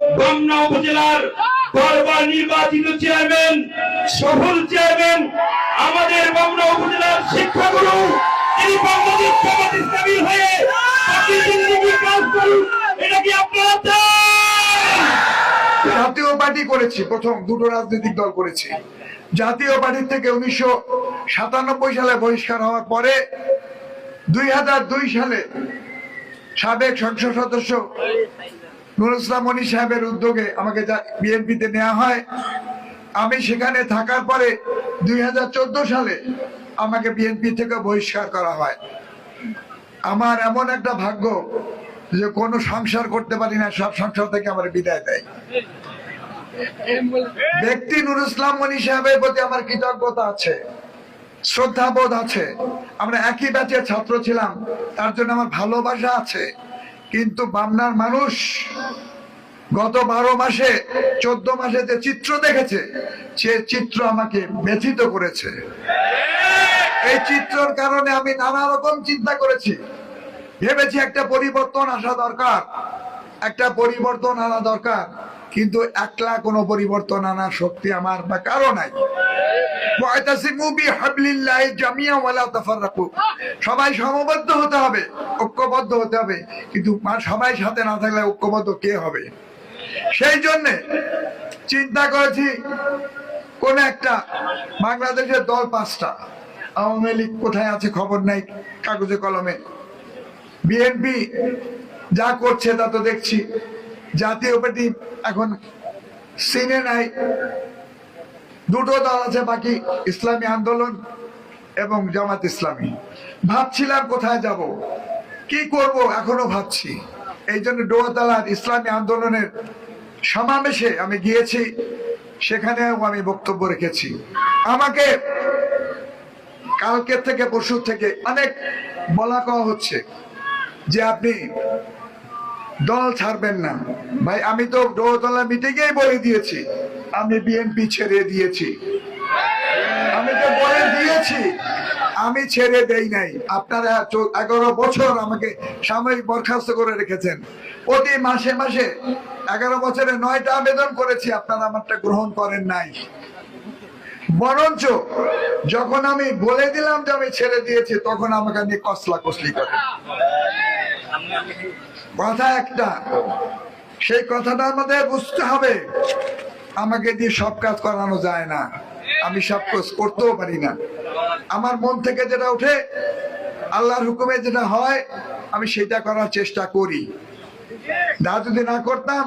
বামনা উপজেলার বারবার নির্বাচিত চেয়ারম্যান, সফল চেয়ারম্যান, আমাদের বামনা উপজেলার শিক্ষাগুরু, তিনি বাংলাদেশ হয়ে জাতীয় পার্টি করেছি, প্রথম দুটো রাজনৈতিক দল করেছি। জাতীয় পার্টি থেকে উনিশশো সাতানব্বই সালে বহিষ্কার হওয়ার পরে দুই সালে সাবেক সংসদ সদস্য নুরুল ইসলাম মনি সাহেবের উদ্যোগে আমাকে বিএনপিতে নেওয়া হয়, আমি সেখানে থাকার পরে দুই সালে আমাকে বিএনপি থেকে বহিষ্কার করা হয়। আমার এমন একটা ভাগ্য যে কোনো সংসার করতে পারি না, সব সংসার থেকে আমার বিদায় দেয়। ব্যক্তি নুর ইসলাম মনি সাহেবের প্রতি আমার কৃতজ্ঞতা আছে, শ্রদ্ধাবোধ আছে। আমরা একই ব্যাচের ছাত্র ছিলাম, তার জন্য আমার ভালোবাসা আছে। কিন্তু বামনার মানুষ গত বারো মাসে, চোদ্দ মাসে যে চিত্র দেখেছে, সে চিত্র আমাকে ব্যথিত করেছে। এই চিত্রর কারণে আমি নানা রকম চিন্তা করেছি। ভেবেছি একটা পরিবর্তন আসা দরকার। একটা পরিবর্তন আনা দরকার। কিন্তু একলা কোনো পরিবর্তন আনার শক্তি আমার বা কারও নাই। সবাই সমবদ্ধ হতে হবে, ঐক্যবদ্ধ হতে হবে। কিন্তু সবাই সাথে না থাকলে ঐক্যবদ্ধ কে হবে? সেই জন্য চিন্তা করেছি, কোন একটা বাংলাদেশের দল পাঁচটা, আওয়ামী লীগ কোথায় আছে খবর নাই, কাগজে কলমে। বিএনপি যা করছে তা তো দেখছি। জাতীয় পার্টি এখন সিনে নাই। দুটো দল আছে, বাকি ইসলামী আন্দোলন এবং জামাত ইসলামী। ভাবছিলাম কোথায় যাব, কি করব এখনও ভাবছি। এই জন্য ডোয়াতলার ইসলামী আন্দোলনের সমাবেশে আমি গিয়েছি, সেখানেও আমি বক্তব্য রেখেছি। আমাকে কালকের থেকে পরশু থেকে অনেক বলা কওয়া হচ্ছে যে আপনি দল ছাড়বেন না। ভাই, আমি তো ডোতলা মিটিংয়েই বলে দিয়েছি। আমি বিএনপি ছেড়ে দিয়েছি। আমি তো বলে দিয়েছি। আমি ছেড়ে দেই নাই। আপনারা এগারো বছর আমাকে সাময়িক বরখাস্ত করে রেখেছেন। প্রতি মাসে মাসে এগারো বছরে নয়টা আবেদন করেছি, আপনারা আমারটা গ্রহণ করেন নাই। বরঞ্চ যখন আমি বলে দিলাম যে আমি ছেড়ে দিয়েছি, তখন আমাকে নিয়ে কসলা কসলি করে কথা একটা। সেই কথাটা আমাদের বুঝতে হবে। আমাকে দিয়ে সব কাজ করানো যায় না। আমি সব কাজ করতেও পারি না। আমার মন থেকে যেটা ওঠে, আল্লাহর হুকুমে যেটা হয়, আমি সেটা করার চেষ্টা করি। না যদি না করতাম